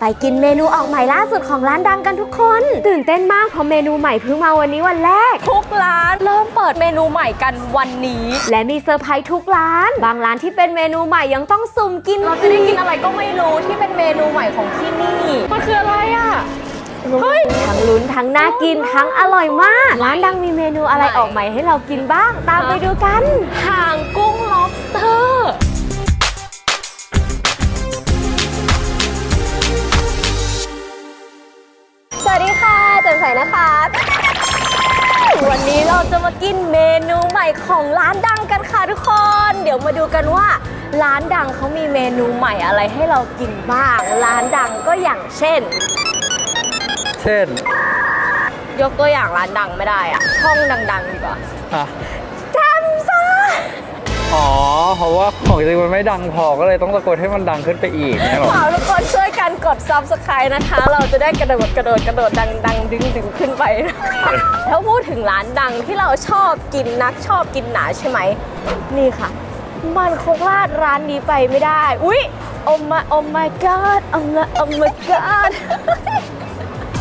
ไปกินเมนูออกใหม่ล่าสุดของร้านดังกันทุกคน ตื่นเต้นมากเพราะเมนูใหม่เพิ่งมาวันนี้วันแรก ทุกร้านเริ่มเปิดเมนูใหม่กันวันนี้ และมีเซอร์ไพรส์ทุกร้าน บางร้านที่เป็นเมนูใหม่ยังต้องสุ่มกินเราจะได้กินอะไรก็ไม่รู้ที่เป็นเมนูใหม่ของที่นี่มันคืออะไรอะเฮ้ยทั้งลุ้นทั้งน่ากินทั้งอร่อยมาก ร้านดังมีเมนูอะไรออกใหม่ให้เรากินบ้าง ตามไปดูกันหางกุ้ง จะมากินเมนูใหม่ของร้านดังกันค่ะทุกคน เดี๋ยวมาดูกันว่า ร้านดังเขามีเมนูใหม่อะไรให้เรากินบ้าง ร้านดังก็อย่างเช่น เช่น ยกตัวอย่างร้านดังไม่ได้อะช่องดังๆดีกว่า อะแจ่มใส อ๋อ เพราะว่าของจริงมันไม่ดังพอก็เลยต้องตะโกนให้มันดังขึ้นไปอีกเนี่ยหรอทุกคนช่วยกันกด subscribe นะคะ เราจะได้กระโดดกระโดดกระโดดดังดังดึงดึงขึ้นไป ถ้าพูดถึงร้านดังที่เราชอบกินนักชอบกินหนาใช่ไหม นี่ค่ะ มันคงพลาดร้านนี้ไปไม่ได้ อุ๊ยโอมาโอ my god โอมาโอ my god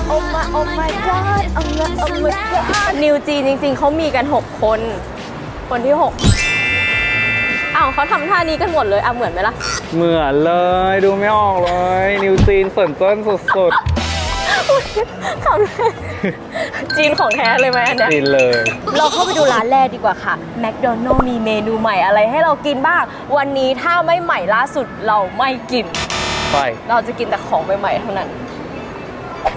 โอมาโอ my god โอมาโอ my god นิวจีนจริง ๆเขามีกัน 6 คน คนที่ 6 อ้าวเขาทำท่านี้กันหมดเลยอะเหมือนไหมล่ะ เหมือนเลยดูไม่ออกเลย นิวจีนเสรินเจิ้นสุดขำเลยจีนของแท้เลยไหมอันเนี้ยๆจีนเลย เราเข้าไปดูร้านแรกดีกว่าค่ะแมคโดนัลล์มีเมนูใหม่อะไรให้เรากินบ้าง วันนี้ถ้าไม่ใหม่ล่าสุดเราไม่กิน ไปเราจะกินแต่ของใหม่ๆเท่านั้น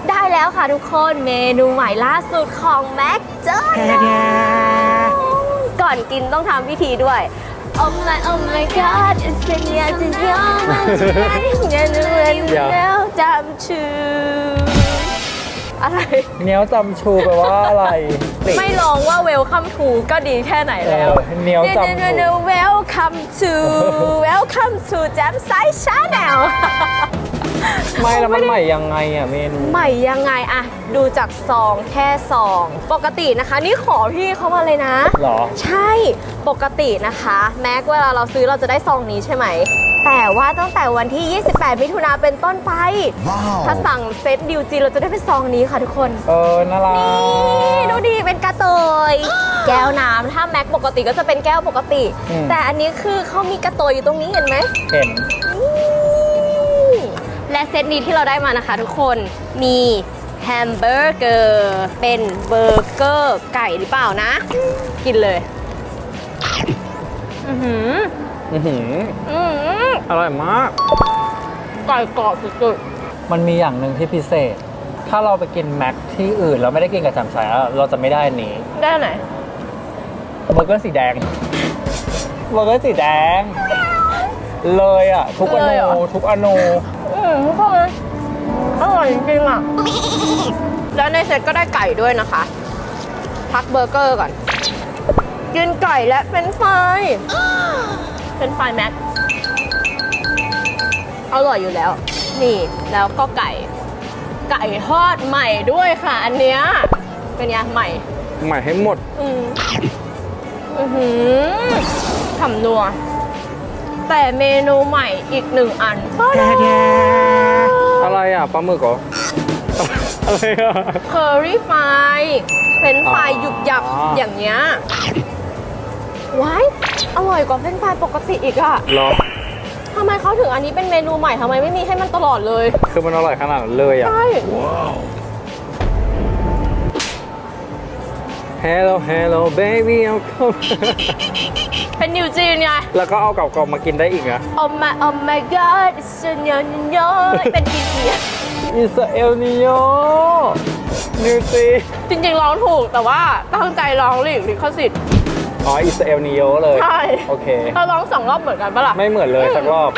ได้แล้วค่ะทุกคนเมนูใหม่ล่าสุดของแมคโดนัลล์ก่อนกินต้องทำพิธีด้วย Oh my oh my god it's a new it's a new เงี้ยนึกเลยแล้วจำชื่ออะไร เนี้ยวจำชูแปลว่าอะไรติไม่ลองว่า welcome to ก็ดีแค่ไหนแล้วเออเหนียวจำเดี๋ยวๆๆ welcome to welcome to แจมไซ channel ไม่แล้วมันใหม่ยังไงอะเมนู ใหม่ยังไงอะดูจากซองแค่ซอง ปกตินะคะ นี่ขอพี่เขามาเลยนะ หรอ ใช่ปกตินะคะ แม้เวลาเราซื้อเราจะได้ซองนี้ใช่ไหม แต่ว่าตั้งแต่วันที่ 28 มิถุนาเป็นต้นไปถ้าสั่งเซตดิวจีเราจะได้เป็นซองนี้ค่ะทุกคน เออน่ารักนี่ดูดีเป็นกระเตย แก้วน้ำถ้าแม็กปกติก็จะเป็นแก้วปกติอืมแต่อันนี้คือเขามีกระเตยอยู่ตรงนี้เห็นไหม เห็นนี่ และเซตนี้ที่เราได้มานะคะทุกคนมีแฮมเบอร์เกอร์เป็นเบอร์เกอร์ไก่หรือเปล่านะ กินเลย อือหือ อือหืออือหืออร่อยมาก ไก่กรอบสุดมันมีอย่างหนึ่งที่พิเศษ ถ้าเราไปกินแม็กที่อื่นเราไม่ได้กินกับจำสายเราจะไม่ได้อันนี้ๆได้ไหน เบอร์เกอร์สีแดงเบอร์เกอร์สีแดง เลยอะ ทุกอเลยเหรอนูทุกอนู อืมทุกคน อร่อยจริงๆอะ แล้วในเซ็ตก็ได้ไก่ด้วยนะคะ พักเบอร์เกอร์ก่อน กินไก่และเป็นไฟรายเป็นไฟรายแม็ก อร่อยอยู่แล้ว นี่แล้วก็ไก่ ไก่ทอดใหม่ด้วยค่ะ อันเนี้ย เป็นไงใหม่ ใหม่ให้หมด อืม อือหือฉ่ำนัว แต่เมนูใหม่อีกหนึ่งอันอะไรอะปลาหมึกเหรอ อะไรอะ เคอรี่ไฟเป็นไฟรายหยุบหยับอ๋ออ อย่างเงี้ยว้ายอร่อยกว่าเป็นไฟรายปกติอีกอะเหรอ ทำไมเขาถึงอันนี้เป็นเมนูใหม่ทำไมไม่มีให้มันตลอดเลย คือมันอร่อยขนาดนั้นเลยอะ ใช่ Hello Hello baby I'm come เป็นนิวจีนไง แล้วก็เอากับกรอบมากินได้อีกนะ Oh my Oh my God it's so y o y o เป็นอินเดียอิสราเอลนิโยนิวซีจริงๆร้องถูกแต่ว่าตั้งใจร้องหลีกลิขสิทธิ์อ๋ออิสราเอลนิโยเลย ใช่ โอเคเราร้องสองรอบเหมือนกันปะล่ะ ไม่เหมือนเลยสักรอบ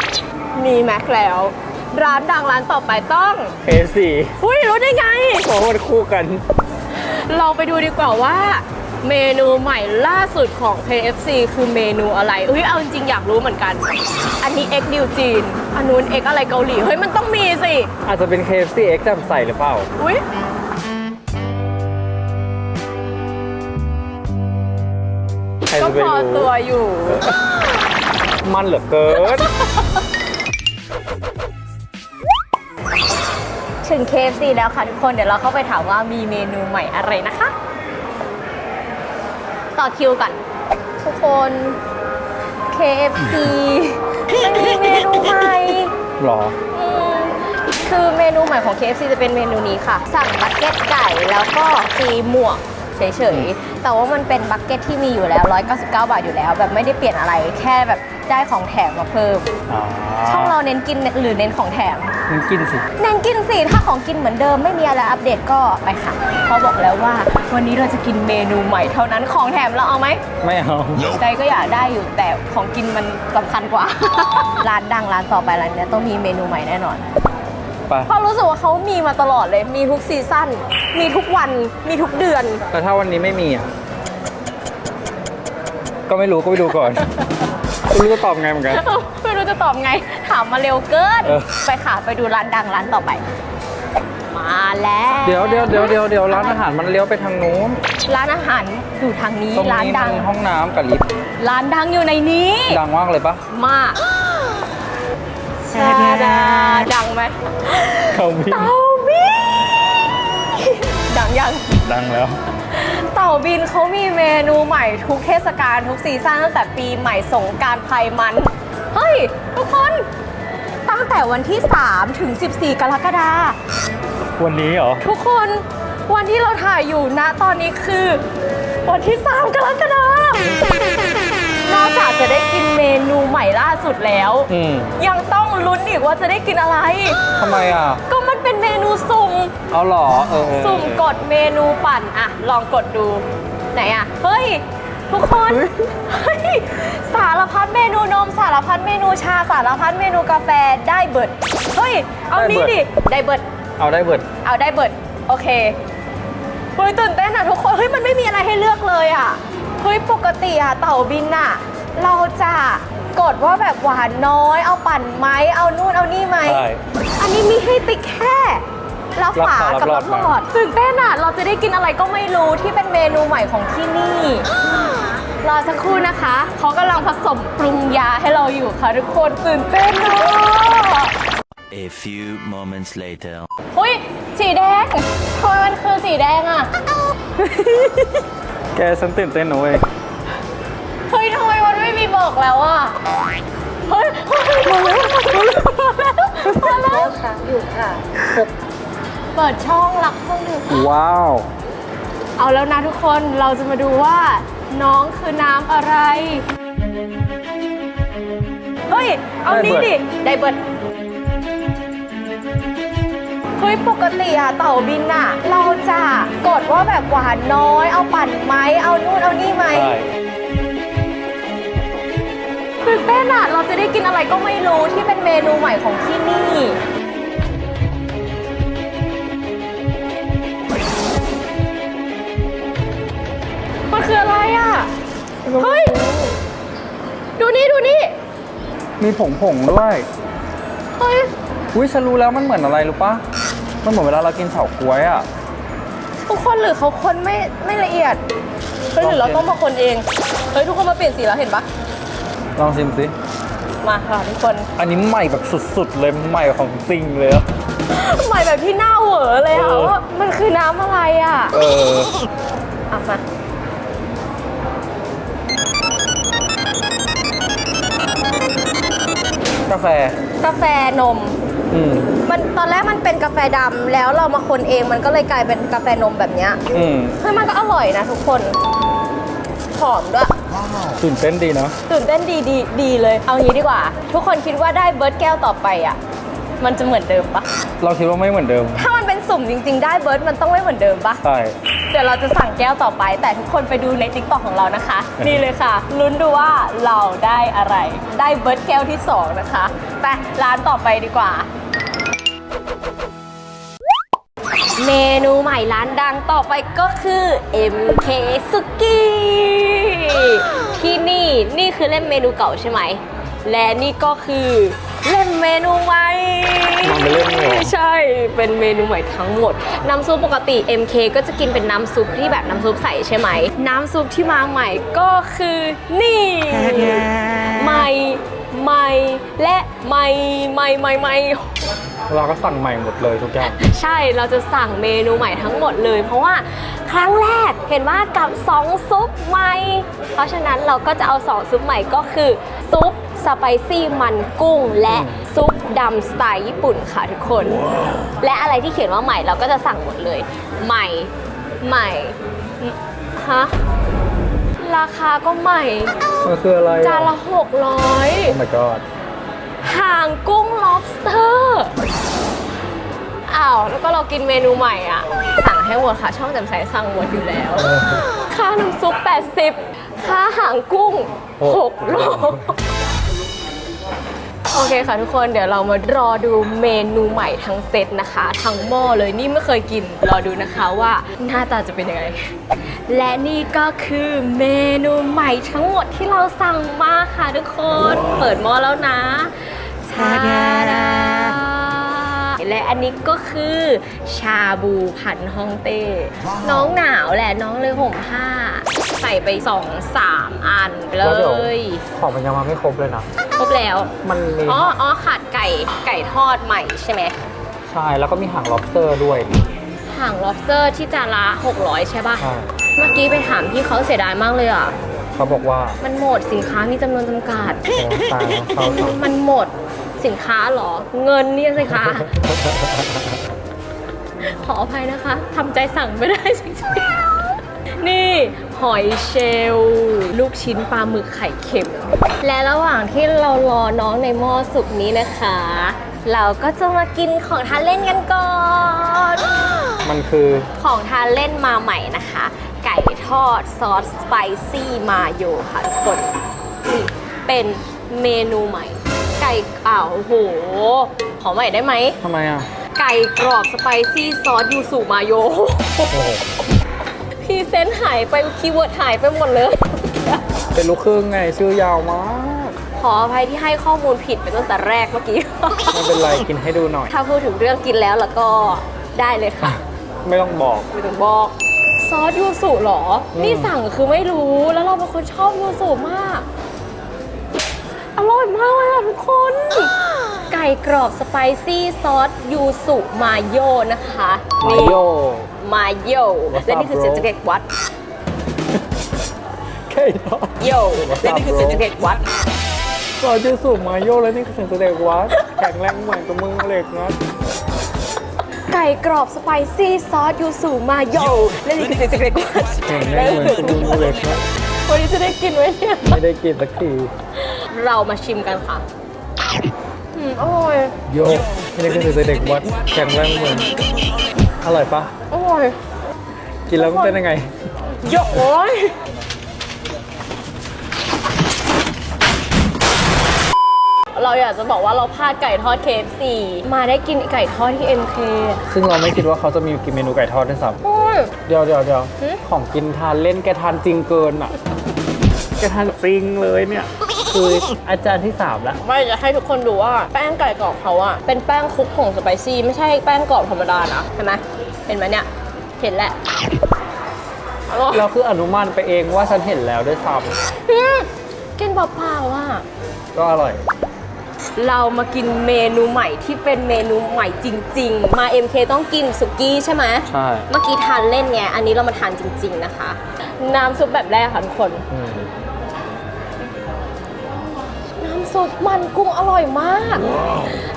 มีแม็กแล้ว ร้านดังร้านต่อไปต้อง K4 อุ้ยรู้ได้ไงเพราะมันคู่กัน เราไปดูดีกว่าว่าเมนูใหม่ล่าสุดของ KFC คือเมนูอะไรเฮ้ยเอาจริงๆอยากรู้เหมือนกัน อันนี้ X ดิวจีน อันนู้น X อะไรเกาหลี เฮ้ยมันต้องมีสิ อาจจะเป็น KFC X จำใส่หรือเปล่า อุ้ยใครก็จะไปพอรู้ตัวอยู่ มันเหลือเกิน ถึง KFC แล้วค่ะทุกคนเดี๋ยวเราเข้าไปถามว่ามีเมนูใหม่อะไรนะคะ ต่อคิวก่อน ทุกคน KFC มันมีเมนูใหม่หรออืมคือเมนูใหม่ของ KFC จะเป็นเมนูนี้ค่ะ สั่งบักเก็ตไก่แล้วก็ฟรีหมวก เฉยๆ แต่ว่ามันเป็นบักเก็ตที่มีอยู่แล้ว 199 บาทอยู่แล้ว แบบไม่ได้เปลี่ยนอะไรแค่แบบได้ของแถมมาเพิ่ม อ๋อช่องเราเน้นกินหรือเน้นของแถมมันกินสิ เน้นกินสิถ้าของกินเหมือนเดิมไม่มีอะไรอัปเดตก็ไปค่ะเขาบอกแล้วว่า วันนี้เราจะกินเมนูใหม่เท่านั้นของแถมเราเอาไหม ไม่เอา ใจก็อยากได้อยู่แต่ของกินมันสำคัญกว่า ร้านดังร้านต่อไปร้านเนี้ยต้องมีเมนูใหม่แน่นอน ไป เพราะรู้สึกว่าเขามีมาตลอดเลย มีทุกซีซั่น มีทุกวัน มีทุกเดือน แต่ถ้าวันนี้ไม่มีอะ ก็ไม่รู้ก็ไปดูก่อน ไม่รู้จะตอบไงเหมือนกัน ไม่รู้จะตอบไง ถามมาเร็วเกิน เออ ไปค่ะไปดูร้านดังร้านต่อไป มาแล้วเดี๋ยวเดี๋ยวเดี๋ยวเดี๋ยวเดี๋ยวร้านอาหารมันเลี้ยวไปทางนู้นร้านอาหารอยู่ทางนี้ ตรงร้านนี้ดัมัง นห้องน้ำกับลิฟต์ร้านดังอยู่ในนี้ ดังมากเลยปะมาก ชาดาดังไหมเขามีเต่าบินดังยัง ดังแล้ว เต่าบินเขามีเมนูใหม่ทุกเทศกาลทุกซีซั่นตั้งแต่ปีใหม่สงกรารไพรมัน เฮ้ย ทุกคน ตั้งแต่วันที่ 3 ถึง 14 กรกฎาคม วันนี้เหรอ ทุกคนวันที่เราถ่ายอยู่ณตอนนี้คือ วันที่ 3 กรกฎาคมน อกจากจะได้กินเมนูใหม่ล่าสุดแล้ว อืมยังต้องลุ้นอีกว่าจะได้กินอะไร ทำไมอะ ก็มันเป็นเมนูสุ่ม เอาเหรอเออเออสุ่มกดเมนูปั่นอะลองกดดู ไหนอะเฮ้ย ทุกคนเฮ้ยสารพัดเมนูนม สารพัดเมนูชาสารพัดเมนูกาแฟได้เบิด เฮ้ย เอานี้ดิ ได้เบิด เอาได้เบิด เอาได้เบิด โอเคเฮ้ยตื่นเต้นอะทุกคน เฮ้ย มันไม่มีอะไรให้เลือกเลยอะเฮ้ย ปกติอะเต่าบินอะ เราจะกดว่าแบบหวานน้อย เอาปั่นไหมเอานู่นเอานี่ไหม ใช่ อันนี้มีให้ติ๊กแค่รับฝากับรัรับบหลอดหลอดตื่นเต้นอะ เราจะได้กินอะไรก็ไม่รู้ที่เป็นเมนูใหม่ของที่นี่ รอสักครู่นะคะ เขากำลังผสมปรุงยาให้เราอยู่ค่ะทุกคนตื่นเต้นเนอะ A few moments later. อุ้ยสีแดงทำไมมันคือสีแดงอะ แกฉันตื่นเต้นนะเว้ย เฮ้ยทำไมมันไม่มี บอกแล้วอะเฮ้ยเฮ้ยมาแล้วมาแล้วมาแล้วค่ะอยู่ค่ะ เปิดช่องรักเครื่องดื่มว้าว เอาแล้วนะทุกคนเราจะมาดูว่า น้องคือน้ำอะไร เฮ้ย เอานี้ดิ ไดเบิร์ดเฮ้ยปกติอะเต่าบินอะเราจะกดว่าแบบหวานน้อย เอาปั่นไหมเอานู่นเอานี่ไหม ใช่ นเต้นอะเราจะได้กินอะไรก็ไม่รู้ที่เป็นเมนูใหม่ของที่นี่ มันคืออะไรอะเฮ้ย ดูนี่ดูนี่ มีผงผงๆด้วย เฮ้ย อุ้ยฉันรู้แล้วมันเหมือนอะไรรู้ปะมันเหมือนเวลาเรากินเฉาก๊วยอะ ทุกคนหรือเขาคนไม่ไม่ละเอียดเฮ้ยหรือเราต้องมาคนเอง เฮ้ย ทุกคนมาเปลี่ยนสีแล้วเห็นปะลองชิมสิ มาค่ะทุกคน อันนี้ใหม่แบบสุดๆเลยใหม่ของจริงเลยอะใหม่แบบที่หน้าเหวอเลยอะเออว่ามันคือน้ำอะไรอะเอออะมากาแฟ กาแฟนม อืม มันตอนแรกมันเป็นกาแฟดำแล้วเรามาคนเองมันก็เลยกลายเป็นกาแฟนมแบบเนี้ยอืม เฮ้ยมันก็อร่อยนะทุกคนหอมด้วย ตื่นเต้นดีเนาะตื่นเต้นดีดีดีเลย เอางี้ดีกว่า ทุกคนคิดว่าได้เบิร์ดแก้วต่อไปอะ มันจะเหมือนเดิมปะเราคิดว่าไม่เหมือนเดิม ถ้ามันเป็นสุ่มจริง ๆ ได้เบิร์ดมันต้องไม่เหมือนเดิมปะใช่ เดี๋ยวเราจะสั่งแก้วต่อไป แต่ทุกคนไปดูในติ๊กต็อกของเรานะคะ นี่เลยค่ะ ลุ้นดูว่าเราได้อะไร ได้เบิร์ดแก้วที่ 2 นะคะ ไปร้านต่อไปดีกว่า เมนูใหม่ร้านดังต่อไปก็คือ MK s u k i ที่นี่นี่คือเล่มเมนูเก่าใช่ไหม และนี่ก็คือเล่มเมนูใหม่มันเป็นเล่มเลยเหรอใช่ เป็นเมนูใหม่ทั้งหมด น้ำซุปปกติ MK ก็จะกินเป็นน้ำซุปที่แบบน้ำซุปใสใช่ไหม น้ำซุปที่มาใหม่ก็คือนี่ ใหม่ ใหม่และใหม่ใหม่ใหม่ใหม่เราก็สั่งใหม่หมดเลยทุกอย่าง ใช่เราจะสั่งเมนูใหม่ทั้งหมดเลย เพราะว่าครั้งแรกเห็นว่ากับ 2 ซุปใหม่ เพราะฉะนั้นเราก็จะเอา 2 ซุปใหม่ก็คือ ซุปสไปซี่มันกุ้ง และซุปดำสไตล์ญี่ปุ่นค่ะทุกคน และอะไรที่เขียนว่าใหม่เราก็จะสั่งหมดเลย ใหม่ใหม่ฮะราคาก็ใหม่ มันคืออะไรจานละโอ้600 my god หางกุ้ง lobster อ้าว แล้วก็เรากินเมนูใหม่อะ สั่งให้หมดค่ะ ช่องแจ่มใสสั่งหมดอยู่แล้ว ค่าน้ำซุป 80 ค่าหางกุ้ง6โล โอเคค่ะทุกคนเดี๋ยวเรามารอดูเมนูใหม่ทั้งเซตนะคะ ทั้งหม้อเลยนี่ไม่เคยกิน รอดูนะคะว่าหน้าตาจะเป็นยังไง และนี่ก็คือเมนูใหม่ทั้งหมดที่เราสั่งมาค่ะทุกคน เปิดหม้อแล้วนะชาดาดาและอันนี้ก็คือชาบูพันฮ่องเต้ น้องหนาวแหละน้องเลยห่มผ้า ใส่ไปสองสามอันเลแล้วเดี๋ยวย ของมันยังมาไม่ครบเลยนะ ครบแล้ว มันมีอ๋ออ๋อขาดไก่ไก่ทอดใหม่ใช่ไหมใช่ แล้วก็มีหาง lobster ด้วยหาง lobster ที่จานละ600 ใช่ป่ะ ใช่เมื่อกี้ไปถามพี่เขาเสียดายมากเลยอะ เขาบอกว่ามันหมดสินค้ามีจำนวนจำกัดโอ้ตายแล้วเขาสั่งมันหมดสินค้าเหรอ เงินเนี่ยสิคะ ขออภัยนะคะทำใจสั่งไม่ได้จริงๆ นี่ หอยเชลล์ลูกชิ้นปลาหมึกไข่เค็ม และระหว่างที่เรารอน้องในหม้อสุกนี้นะคะ เราก็จะมากินของทานเล่นกันก่อน มันคือของทานเล่นมาใหม่นะคะ ไก่ทอดซอสสไปซี่มาโยค่ะทุกคนนี่เป็นเมนูใหม่ ไก่อ้าวโอ้โห ขอใหม่ได้ไหม ทำไมอะ ไก่กรอบสไปซี่ซอสยูสุมาโย โอ้โหพ รีเซนต์หายไปคีย์เวิร์ดหายไปหมดเลย เป็นลูกครึ่งไงชื่อยาวมาก ขออภัยที่ให้ข้อมูลผิดไปตั้งแต่แรกเมื่อกี้ ไม่เป็นไรกินให้ดูหน่อย ถ้าพูดถึงเรื่องกินแล้วแล้วก็ได้เลยค่ะ ไม่ต้องบอก ไม่ต้องบอก ซอสยูสุเหรอ อืม นี่สั่งคือไม่รู้แล้วเราเป็นคนชอบยูสุมาก อร่อยมากเลยอะทุกคน ไก่กรอบสไปซี่ซอสยูสุมาโยนะคะมานี่ โย มาโย What's และนี่คือ up, เสียง bro? จากเด็กวัด แค่ทอด โย What's และนี่คือ up, เสียง bro? จากเด็กวัด ก่อนจะสูบมาโยแล้วนี่คือเสียงแสดงวัดแข็งแรงเหมือนกับมึงเหล็กนะไก่กรอบสไปซี่ซอสยูสุมาโย และนี่คือเสียงจากเด็กวัดแข็งแรงเหมือนกับมึงเหล็กนะวันนี้จะได้กินไหมเนี่ย ไม่ได้กินสักทีเรามาชิมกันค่ะอืมอร่อย โยนี่คือเสียงแสดงวัดแข็งแรงเหมือนอร่อยปะอ ร่อย กินแล้วมันเป็นยังไงเยอะโอ้ยเราอยากจะบอกว่าเราพลาดไก่ทอด KFC มาได้กินไก่ทอดที่ MK ซึ่งเราไม่คิดว่าเขาจะมีกินเมนูไก่ทอดด้วยซ้โอ้ยำเดี๋ยวเดี๋ยวเดี๋ยวหึ ของกินทานเล่นแกทานจริงเกินอะ แกทานจริงเลยเนี่ยคืออาจารย์ที่สามแล้วไม่จะให้ทุกคนดูว่าแป้งไก่กรอบเขาอะเป็นแป้งคลุกผงสไปซี่ ไม่ใช่แป้งกรอบธรรมดานะเห็นไหมเห็นไหมเนี่ย เห็นแหละอร่อยเราคืออนุมานไปเองว่าฉันเห็นแล้วด้วยซ้อืมกินเปล่าๆอะำก็อร่อย เรามากินเมนูใหม่ที่เป็นเมนูใหม่จริง ๆ มา MK ต้องกินสุกี้ใช่ไหมใช่ เมื่อกี้ทานเล่นไง อันนี้เรามาทานจริง ๆ นะคะ น้ำซุปแบบแรกค่ะทุกคนอืมน้ำซุปมันกุ้งอร่อยมาก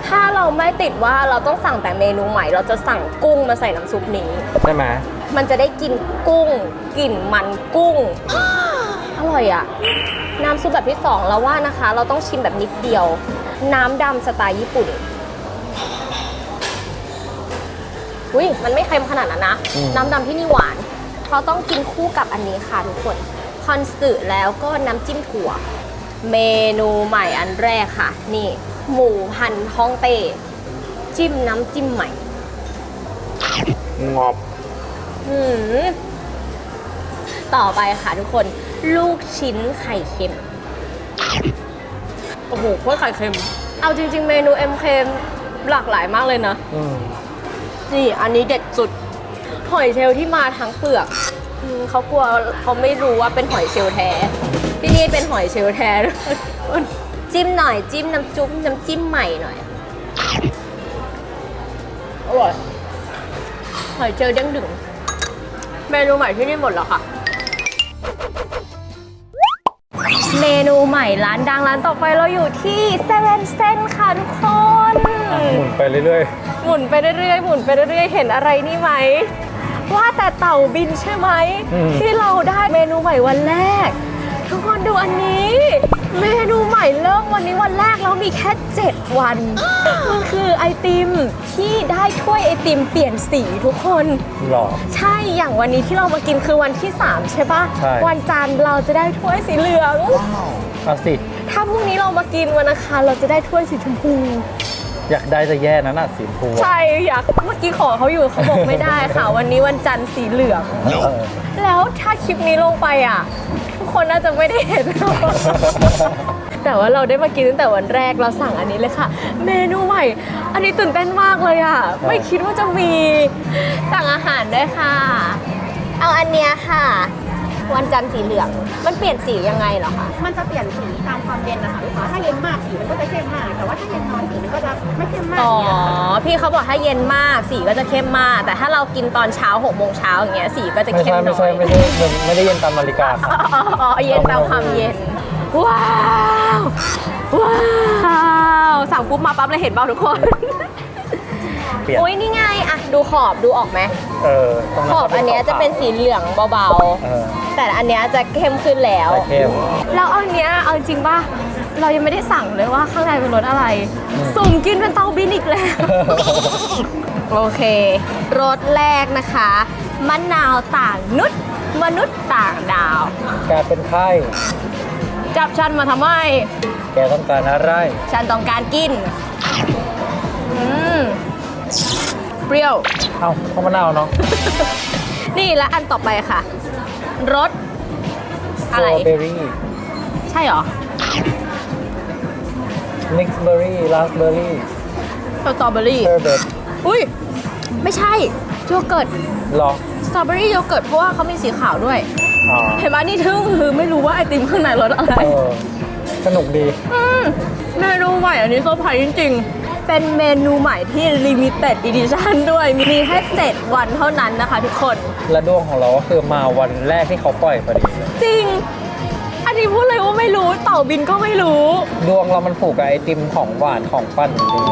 ถ้าเราไม่ติดว่าเราต้องสั่งแต่เมนูใหม่ เราจะสั่งกุ้งมาใส่น้ำซุปนี้ ใช่ไหมมันจะได้กินกุ้งกลิ่นมันกุ้ง อร่อยอะน้ำซุปแบบที่สองเราว่านะคะ เราต้องชิมแบบนิดเดียว น้ำดำสไตล์ญี่ปุ่นอุ้ยมันไม่เค็มขนาดนั้นนะน้ำดำที่นี่หวาน เพราะต้องกินคู่กับอันนี้ค่ะทุกคนคอนสึแล้วก็น้ำจิ้มถั่ว เมนูใหม่อันแรกค่ะ นี่ หมูพันฮ่องเต้จิ้มน้ำจิ้มใหม่ งอบหืมต่อไปค่ะทุกคนลูกชิ้นไข่เค็ม โอ้โหโคตรไข่เค็ม เอาจริง ๆ เมนู MK หลากหลายมากเลยนะ อืมนี่อันนี้เด็ดสุด หอยเชลล์ที่มาทั้งเปลือกอืมเขากลัวเขาไม่รู้ว่าเป็นหอยเชลล์แท้ ที่นี่เป็นหอยเชลล์แท้จ จิ้มหน่อยจิ้มน้ำจุ๊บน้ำจิ้มใหม่หน่อยอร่อยหอยเจลเด้งดึงเมนูใหม่ที่นี่หมดแล้วค่ะ เมนูใหม่ร้านดังร้านต่อไปเราอยู่ที่เซเว่นเซนค่ะทุกคนหมุนไปเรื่อยหมุนไปเรื่อยๆ หมุนไปเรื่อยๆ เห็นอะไรนี่ไหม ว่าแต่เต่าบินใช่ไหม ที่เราได้เมนูใหม่วันแรก ทุกคนดูอันนี้ เมนูใหม่เริ่มวันนี้วันแรกแล้วมีแค่ 7 วัน มันคือไอติมที่ได้ถ้วยไอติมเปลี่ยนสีทุกคนๆหรอ ใช่อย่างวันนี้ที่เรามากินคือวันที่ 3 ใช่ปะใช่ วันจันทร์เราจะได้ถ้วยสีเหลือง เอาสิถ้าถ้าพรุ่งนี้เรามากินวันอังคารเราจะได้ถ้วยสีชมพู อยากได้จะแย่นะน่ะสีชมพูอะใช่อยากเมื่อกี้ขอเขาอยู่เขาบอกไม่ได้ค่ะ วันนี้วันจันทร์สีเหลือง เออแล้วถ้าคลิปนี้ลงไปอะทุก คนน่าจะไม่ได้เห็น แต่ว่าเราได้มากินตั้งแต่วันแรกเราสั่งอันนี้เลยค่ะ เมนูใหม่ อันนี้ตื่นเต้นมากเลยอะ ไม่คิดว่าจะมีสั่งอาหารด้วยค่ะ เอาอันเนี้ยค่ะ วันจันทร์สีเหลืองมันเปลี่ยนสียังไงเหรอคะมันจะเปลี่ยนสีตามความเย็นนะคะลูกค้าถ้าเย็นมากสีมันก็จะเข้มมาก แต่ว่าถ้าเย็นน้อยสีมันก็จะไม่เข้มมากอ๋ออย่างเงี้ยค่ะ พี่เขาบอกถ้าเย็นมากสีก็จะเข้มมาก แต่ถ้าเรากินตอนเช้าหกโมงเช้าอย่างเงี้ยสีก็จะไม่เข้มใช่น้ไม่อใช่ยไม่ใช่ไม่ไม่ได้เย็นตามนาฬิกาครับ อ๋ออ๋อเย็นตามความเย็น ว้าว ว้าวสั่งปุ๊บมาปั๊บเลยเห็นเปล่าทุกคนเปลี่ยน อุ้ยนี่ไงอะดูขอบดูออกไหมเออตรงขอบอันเนี้ยจะเป็นสีเหลืองเบาเออๆ แต่อันเนี้ยจะเข้มขึ้นแล้ว แต่เข้ม แล้วอันเนี้ยเอาจริงป่ะ เรายังไม่ได้สั่งเลยว่าข้างในเป็นรสอะไรอืมสุ่มกินเป็นเตาบินอีกแล้ว โอเค รสแรกนะคะมะนาวต่างนุษย์มนุษย์ต่างดาว แกเป็นไข้จับฉันมาทำไม แกต้องการอะไร ฉันต้องการกิน อืม เปรี้ยว เอ้าข้าวมะนาวเนาะนี่และอันต่อไปค่ะ รสสอะไรตรอเบอรี่ ใช่เหรอ มิกซ์เบอรี่ราสเบอรี่สตรอเบอรี่ เชอร์เบตอุ้ย ไม่ใช่โยเกิร์ต หรอสตรอเบอรี่โยเกิร์ตเพราะว่าเขามีสีขาวด้วย อ๋อเห็นไหมนี่ทึ่งคือไม่รู้ว่าไอติมข้างในรสอะไร เออสนุกดี อืมเมนูใหม่อันนี้เซอร์ไพรส์จริงๆ เป็นเมนูใหม่ที่ limited edition ด้วย มีแค่7วันเท่านั้นนะคะทุกคน และดวงของเราก็คือมาวันแรกที่เขาปล่อยพอดีเลยจริงอั นนี้พูดเลยว่าไม่รู้ เต่าบินก็ไม่รู้ ดวงเรามันผูกกับไอติมของหวานของปั้นจริง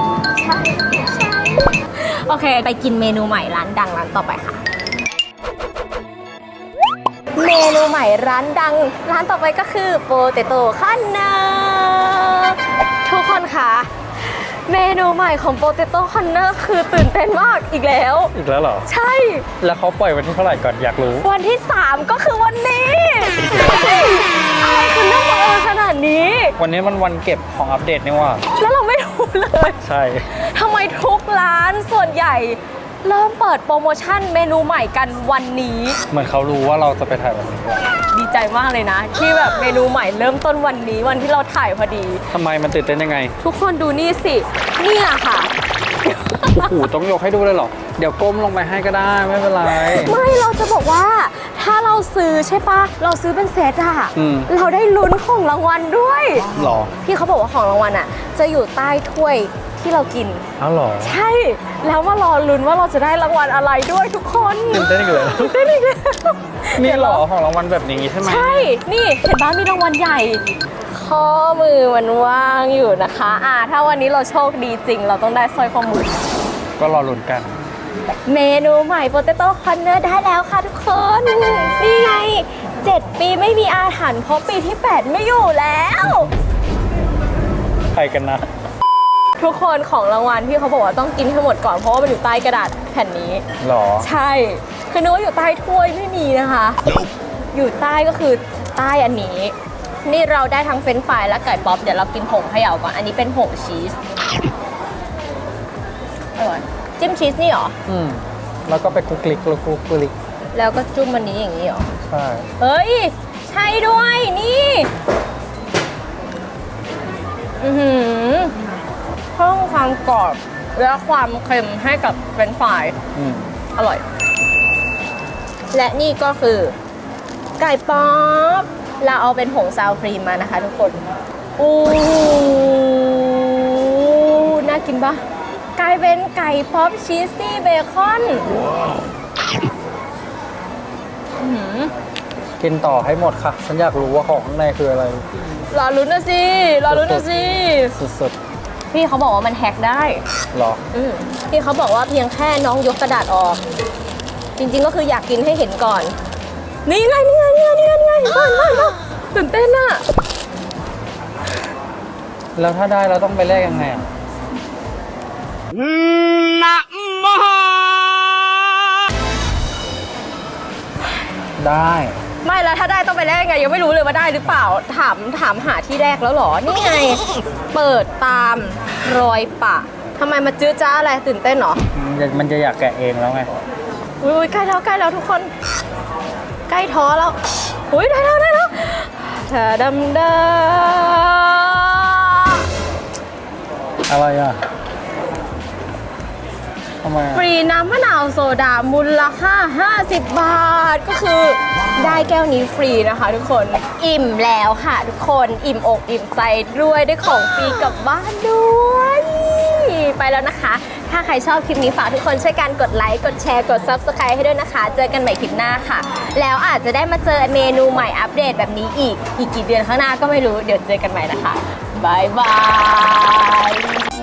โอเค ไปกินเมนูใหม่ร้านดังร้านต่อไปค่ะ เมนูใหม่ร้านดัง ร้านต่อไปก็คือโปเตโต้คันเนอร์ทุกคนคะเมนูใหม่ของโปเตโต้คันเนอร์คือตื่นเต้นมากอีกแล้วอีกแล้วเหรอ ใช่ แล้วเขาปล่อยวันที่เท่าไหร่ก่อนอยากรู้ วันที่ 3 ก็คือวันนี้เฮ้ยอะไร คือเรื่องบังเอิญขนาดนี้ วันนี้มันวันเก็บของอัปเดตนี่ว่า แล้วเราไม่รู้เลยใช่ทำไมทุกร้านส่วนใหญ่ เริ่มเปิดโปรโมชั่นเมนูใหม่กันวันนี้ เหมือนเขารู้ว่าเราจะไปถ่ายวันนี้ด้วยดีใจมากเลยนะ ที่แบบเมนูใหม่เริ่มต้นวันนี้วันที่เราถ่ายพอดี ทำไมมันตื่นเต้นยังไง ทุกคนดูนี่สิ เนี่ยค่ะ โอ้โหต้องยกให้ดูเลยเหรอ เดี๋ยวก้มลงไปให้ก็ได้ไม่เป็นไร ไม่เราจะบอกว่า ถ้าเราซื้อใช่ปะเราซื้อเป็นเซตอะอืม เราได้ลุ้นของรางวัลด้วย หรอพี่เขาบอกว่าของรางวัลอะจะอยู่ใต้ถ้วยที่เรากิน อ้าวหรอใช่ แล้วมารอลุ้นว่าเราจะได้รางวัลอะไรด้วยทุกคนตื่นเต้นอีกเลยตื่นเต้นอีกแล้วนี่เหรอของรางวัลแบบนี้ใช่ไหมใช่ นี่เห็นบ้านมีรางวัลใหญ่ ข้อมือมันว่างอยู่นะคะ อ่า ถ้าวันนี้เราโชคดีจริง เราต้องได้สร้อยข้อมือ ก็รอลุ้นกัน เมนูใหม่ Potato Corner ได้แล้วค่ะทุกคน นี่ไง 7 ปีไม่มีอาถรรพ์เพราะปีที่ 8 ไม่อยู่แล้ว ใครกันนะ ทุกคนของรางวัลที่เขาบอกว่าต้องกินให้หมดก่อนเพราะว่ามันอยู่ใต้กระดาษแผ่นนี้ หรอ ใช่ คือนึกว่าอยู่ใต้ถ้วยไม่มีนะคะ อยู่ใต้ก็คือใต้อันนี้ นี่เราได้ทั้งเฟรนช์ฟรายและไก่ป๊อป เดี๋ยวเรากินผงเขย่าก่อน อันนี้เป็นผงชีส อร่อยจิ้มชีสนี่เหรอ อืมแล้วก็ไปคลุกคลิกแล้วคลุกคลิกแล้วก็จุ่มมันนี้อย่างนี้เหรอ ใช่เฮ้ย ใช่ด้วยนี่ อือหือเพิ่มความกรอบ และความเค็มให้กับเฟรนช์ฟราย อืมอร่อย และนี่ก็คือ ไก่ป๊อป เราเอาเป็นผงซาวครีมมานะคะทุกคนโอ้น่ากินปะก ลายเป็นไก่ป๊อปชีสซี่เบคอนอื้อหือกินต่อให้หมดค่ะ ฉันอยากรู้ว่าของข้างในคืออะไร รอลุ้นนะสิ รอลุ้นนะสิ สุดพี่เขาบอกว่ามันแฮกได้ๆหรอ อืมพี่เขาบอกว่าเพียงแค่น้องยกกระดาษออก จริงๆก็คืออยากกินให้เห็นก่อน นี่ไงนี่ไงนี่ไงนี่ไงนี่ไงเห็นป่ะเห็นป่ะเห็นป่ะตื่นเต้นอะแล้วถ้าได้เราต้องไปแลกยังไงอะ ได้ ไม่แล้วถ้าได้ต้องไปแลกไงยังไม่รู้เลยว่าได้หรือเปล่าถามถามหาที่แรกแล้วเหรอนี่ไงเปิดตามรอยปะทำไมมาจื้อจ้าอะไรตื่นเต้นเหรอมันจะมันจะอยากแกะเองแล้วไงอุ้ยใกล้แล้วใกล้แล้วทุกคน ใกล้ท้อแล้วอุ้ยได้แล้วได้แล้วเธอดำดาอะไรอะ ทำไมฟอะรีน้ำมะนาวโซดามูลค่า 50 บาท ก็คือได้แก้วนี้ฟรีนะคะทุกคน อิ่มแล้วค่ะทุกคน อิ่มอกอิ่มใจด้วยได้ของฟรีกลับบ้านด้วย ไปแล้วนะคะ ถ้าใครชอบคลิปนี้ฝากทุกคนช่วยกันกดไลค์ กดแชร์ กด Subscribe ให้ด้วยนะคะ เจอกันใหม่คลิปหน้าค่ะ แล้วอาจจะได้มาเจอเมนูใหม่อัปเดตแบบนี้อีก อีกกี่เดือนข้างหน้าก็ไม่รู้ เดี๋ยวเจอกันใหม่นะคะบายบาย